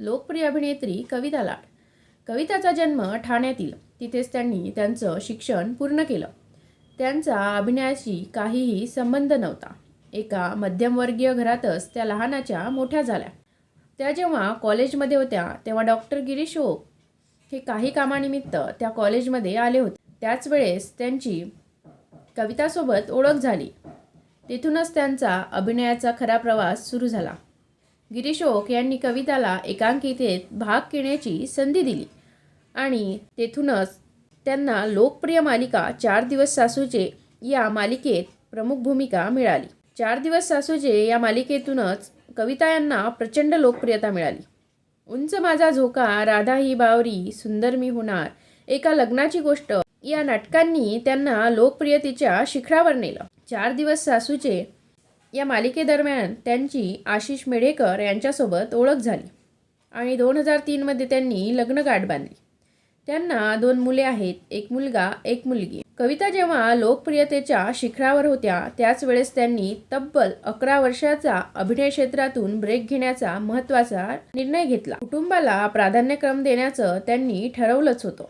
लोकप्रिय अभिनेत्री कविता लाड. कविताचा जन्म ठाण्यातील. तिथेच त्यांनी त्यांचं शिक्षण पूर्ण केलं. त्यांचा अभिनयाशी काहीही संबंध नव्हता. एका मध्यमवर्गीय घरातच त्या लहानाच्या मोठ्या झाल्या. त्या जेव्हा कॉलेजमध्ये होत्या तेव्हा डॉक्टर गिरीश ओक हे काही कामानिमित्त त्या कॉलेजमध्ये आले होते. त्याच वेळेस त्यांची कवितासोबत ओळख झाली. तिथूनच त्यांचा अभिनयाचा खरा प्रवास सुरू झाला. गिरीश ओक यांनी कविताला एकांकितेत भाग घेण्याची संधी दिली. आणि तेथूनच त्यांना लोकप्रिय मालिका चार दिवस सासूचे या मालिकेत प्रमुख भूमिका मिळाली. चार दिवस सासूचे या मालिकेतूनच कविता यांना प्रचंड लोकप्रियता मिळाली. उंच माझा झोका राधा ही बावरी सुंदर मी होणार एका लग्नाची गोष्ट या नाटकांनी त्यांना लोकप्रियतेच्या शिखरावर नेलं. चार दिवस सासूचे या मालिकेदरम्यान त्यांची आशिष मेढेकर यांच्यासोबत ओळख झाली आणि दोन हजार तीनमध्ये त्यांनी लग्नगाठ बांधली. त्यांना दोन मुले आहेत एक मुलगा एक मुलगी. कविता जेव्हा लोकप्रियतेच्या शिखरावर होत्या त्याच वेळेस त्यांनी तब्बल अकरा वर्षाचा अभिनय क्षेत्रातून ब्रेक घेण्याचा महत्त्वाचा निर्णय घेतला. कुटुंबाला प्राधान्यक्रम देण्याचं त्यांनी ठरवलंच होतं.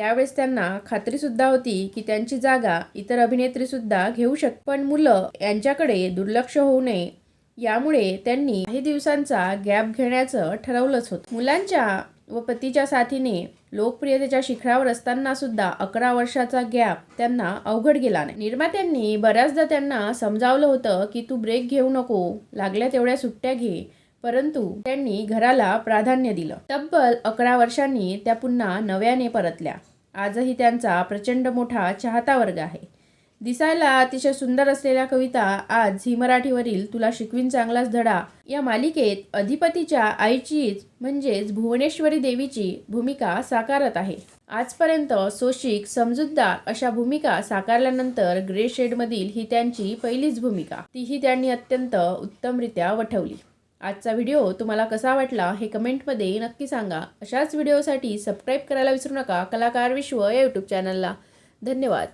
त्यावेळेस त्यांना खात्रीसुद्धा होती की त्यांची जागा इतर अभिनेत्रीसुद्धा घेऊ शक पण मुलं यांच्याकडे दुर्लक्ष होऊ नये. यामुळे त्यांनी काही दिवसांचा गॅप घेण्याचं ठरवलंच होतं. मुलांच्या व पतीच्या साथीने लोकप्रियतेच्या शिखरावर असताना सुद्धा अकरा वर्षाचा गॅप त्यांना अवघड गेला नाही. निर्मात्यांनी बऱ्याचदा त्यांना समजावलं होतं की तू ब्रेक घेऊ नको लागल्या तेवढ्या सुट्ट्या घे. परंतु त्यांनी घराला प्राधान्य दिलं. तब्बल अकरा वर्षांनी त्या पुन्हा नव्याने परतल्या. आजही त्यांचा प्रचंड मोठा चाहता वर्ग आहे. दिसायला अतिशय सुंदर असलेल्या कविता आज झी मराठीवरील तुला शिकवीन चांगलाच धडा या मालिकेत अधिपतीच्या आईचीच म्हणजेच भुवनेश्वरी देवीची भूमिका साकारत आहे. आजपर्यंत सोशिक समजूतदार अशा भूमिका साकारल्यानंतर ग्रे शेडमधील ही त्यांची पहिलीच भूमिका. तीही त्यांनी अत्यंत उत्तमरित्या वठवली. आजचा व्हिडिओ तुम्हाला कसा वाटला हे कमेंटमध्ये नक्की सांगा. अशाच व्हिडिओसाठी सबस्क्राईब करायला विसरू नका. कलाकार विश्व या यूट्यूब चॅनलला धन्यवाद.